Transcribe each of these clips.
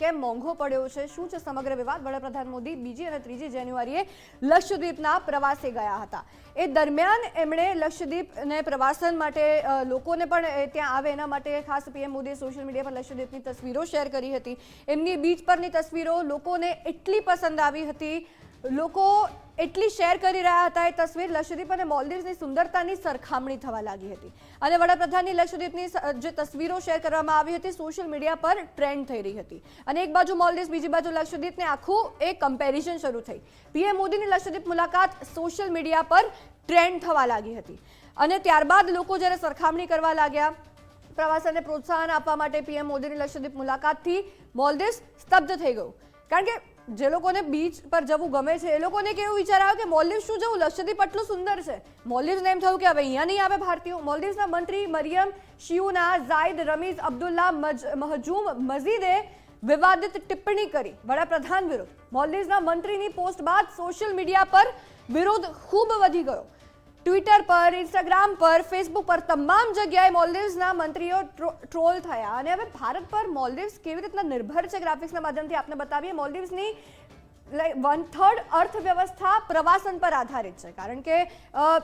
કેમ મોંઘો પડ્યો છે. શું છે સમગ્ર વિવાદ? વડાપ્રધાન મોદી બીજી અને ત્રીજી જાન્યુઆરીએ લક્ષદ્વીપના પ્રવાસે ગયા હતા. એ દરમિયાન એમણે લક્ષદ્વીપને પ્રવાસન માટે લોકોને પણ ત્યાં આવે એના માટે ખાસ પીએમ મોદીએ સોશિયલ મીડિયા પર લક્ષદ્વીપની તસવીરો શેર કરી હતી. એમની બીચ પરની તસવીરો લોકોને એટલી પસંદ આવી હતી લોકો એટલી શેર કરી રહ્યા હતા એ તસવીર લક્ષદ્વીપ અને મોલ્દીવ્સની સુંદરતાની સરખામણી થવા લાગી હતી. અને વડાપ્રધાનની લક્ષદ્વીપની જે તસવીરો શેર કરવામાં આવી હતી, સોશિયલ મીડિયા પર ટ્રેન્ડ થઈ રહી હતી. અને એક બાજુ મોલ્દીવ્સ, બીજી બાજુ લક્ષદ્વીપને આખું એક કમ્પેરિઝન શરૂ થઈ. પીએમ મોદીની લક્ષદ્વીપ મુલાકાત સોશિયલ મીડિયા પર ટ્રેન્ડ થવા લાગી હતી. અને ત્યારબાદ લોકો જ્યારે સરખામણી કરવા લાગ્યા પ્રવાસનને પ્રોત્સાહન આપવા માટે પીએમ મોદીની લક્ષદ્વીપ મુલાકાતથી મોલ્દીવ્સ સ્તબ્ધ થઈ ગયું. કારણ કે જે લોકોને બીચ પર જવું ગમે છે, એ લોકોને કેવું વિચાર આવ્યો કે મોલ્ડિવ્સ શું જવું? લક્ષદ્વીપ આટલું સુંદર છે. મોલ્ડિવ્સને એમ થયું કે હવે અહીંયા નહીં આવે ભારતીયો. મોલ્ડિવ્સના મંત્રી મરિયમ શિયુના ઝાઇદ રમીઝ અબ્દુલ્લા મહજૂમ મઝીદે વિવાદિત ટિપ્પણી કરી. વડાપ્રધાન વિરુદ્ધ. મોલ્ડિવ્સના મંત્રીની પોસ્ટ બાદ સોશિયલ મીડિયા પર વિરોધ ખૂબ વધી ગયો. ટ્વિટર પર ઇન્સ્ટાગ્રામ પર ફેસબુક પર તમામ જગ્યાએ મોલ્દીવ્સના મંત્રીઓ ટ્રો- ટ્રોલ થયા. અને હવે ભારત પર મોલ્દીવ્સ કેવી રીતના નિર્ભર છે ગ્રાફિક્સના માધ્યમથી આપને બતાવીએ. મોલ્દીવ્સની વન થર્ડ અર્થવ્યવસ્થા પ્રવાસન પર આધારિત છે. કારણ કે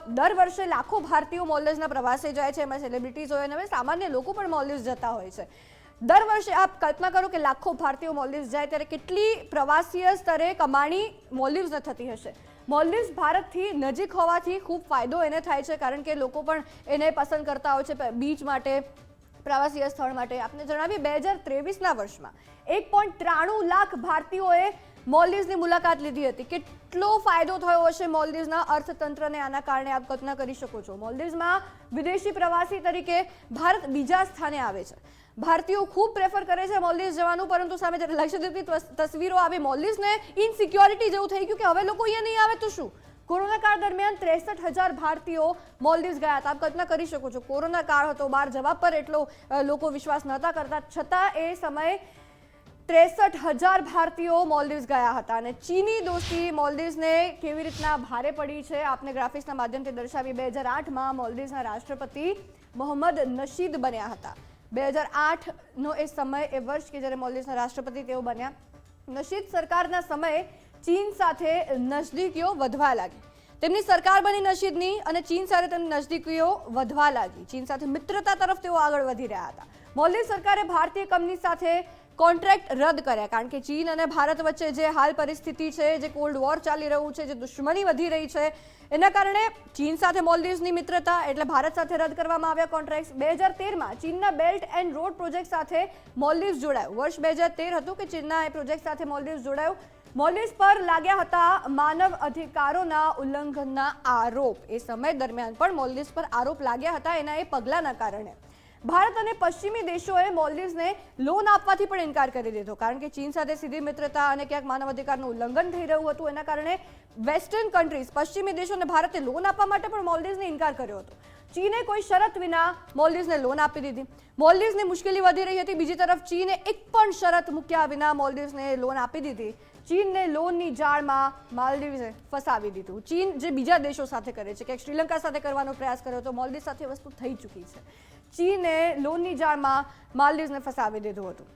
દર વર્ષે લાખો ભારતીયો મોલ્દીવ્સના પ્રવાસે જાય છે. એમાં સેલિબ્રિટીઝ હોય અને હવે સામાન્ય લોકો પણ મોલ્દીવ્સ જતા હોય છે. દર વર્ષે આપ કલ્પના કરો કે લાખો ભારતીયો મોલ્દીવ્સ જાય ત્યારે કેટલી પ્રવાસીય સ્તરે કમાણી મોલ્દીવ્સને થતી હશે? મોલ્દીવ્સ ભારતથી નજીક હોવાથી ખૂબ ફાયદો એને થાય છે કારણ કે લોકો પણ એને પસંદ કરતા હોય છે બીચ માટે, પ્રવાસીય સ્થળ માટે. આપને જણાવીએ, બે હજાર ત્રેવીસના વર્ષમાં એક પોઈન્ટ ત્રાણું લાખ ભારતીયોએ મોલ્દીવ્સની મુલાકાત લીધી હતી. કેટલો ફાયદો થયો હશે મોલ્દીવ્સના અર્થતંત્રને? આના કારણે આપ કલ્પના કરી શકો છો. મોલ્દીવ્સમાં વિદેશી પ્રવાસી તરીકે ભારત બીજા સ્થાને આવે છે. ભારતીયો ખૂબ પ્રેફર કરે છે મોલ્દીવ્સ જવાનું, પરંતુ સામે જ્યારે લક્ષદ્વીપની તસ- તસવીરો આવી મોલ્દીવ્સને ઇનસિક્યોરિટી જેવું થઈ ગયું કે હવે લોકો અહીંયા નહીં આવે તો શું? કોરોના કાળ દરમિયાન ત્રેસઠ હજાર ભારતીયો મોલ્દીવ્સ ગયા હતા. આપ કલ્પના કરી શકો છો, કોરોના કાળ હતો બહાર જવા પર એટલો લોકો વિશ્વાસ નહોતા કરતા. છતાં એ સમયે ત્રેસઠ હજાર ભારતીયો મોલ્દીવ્સ ગયા હતા અને ચીની દોસ્તી મોલ્દીવ્સને કેવી રીતના ભારે પડી છે આપને ગ્રાફિક્સના માધ્યમથી દર્શાવી બે હજાર આઠમાં મોલ્દીવ્સના રાષ્ટ્રપતિ મોહમ્મદ નશીદ બન્યા હતા. બે હજાર આઠનો એ સમય એ વર્ષ કે જ્યારે મોલ્દીવ્સના રાષ્ટ્રપતિ તેઓ બન્યા. નશીદ સરકારના સમયે ચીન સાથે નજદીકીઓ વધવા લાગી. તેમની સરકાર બની નશીદની અને ચીન સાથે તેમની નજદીકીઓ વધવા લાગી. ચીન સાથે મિત્રતા તરફ તેઓ આગળ વધી રહ્યા હતા. મોલ્દીવ સરકારે ભારતીય કંપની સાથે કોન્ટ્રાક્ટ રદ કર્યા. કારણ કે ચીન અને ભારત વચ્ચે જે હાલ પરિસ્થિતિ છે, જે કોલ્ડ વોર ચાલી રહ્યું છે, જે દુશ્મની વધી રહી છે, એના કારણે ચીન સાથે મોલ્દીવ્સની મિત્રતા એટલે ભારત સાથે રદ કરવામાં આવ્યા કોન્ટ્રાક્ટ બે હજાર તેરમાં ચીનના બેલ્ટ એન્ડ રોડ પ્રોજેક્ટ સાથે મોલ્દીવ્સ જોડાયું. વર્ષ બે હજાર તેર હતું કે ચીનના એ પ્રોજેક્ટ સાથે મોલ્દીવ્સ જોડાયું. મોલ્દીવ્સ પર લાગ્યા હતા માનવ અધિકારોના ઉલ્લંઘનના આરોપ. એ સમય દરમિયાન પણ મોલ્દીવ્સ પર આરોપ લાગ્યા હતા એના એ પગલાંના કારણે. ભારત અને પશ્ચિમી દેશોએ મોલ્દીવ્સને લોન આપવાથી પણ ઇનકાર કરી દીધો. કારણ કે ચીન સાથે સીધી મિત્રતા અને ક્યાંક માનવ અધિકારનું ઉલ્લંઘન થઈ રહ્યું હતું, એના કારણે વેસ્ટર્ન કન્ટ્રીઝ પશ્ચિમી દેશોને ભારતે લોન આપવા માટે પણ મોલ્દીવ્સને ઇનકાર કર્યો હતો. ચીને કોઈ શરત વિના મોલ્ડીવ્સને લોન આપી દીધી. મોલ્દીવ્સની મુશ્કેલી વધી રહી હતી. બીજી તરફ ચીને એક પણ શરત મૂક્યા વિના મોલ્ડીવ્સને લોન આપી દીધી. ચીનને લોનની જાળમાં માલદીવ્સે ફસાવી દીધું. ચીન જે બીજા દેશો સાથે કરે છે કે શ્રીલંકા સાથે કરવાનો પ્રયાસ કર્યો, તો મોલ્દીવ સાથે વસ્તુ થઈ ચૂકી છે. ચીને લોનની જાળમાં માલદીવ્સને ફસાવી દીધું હતું.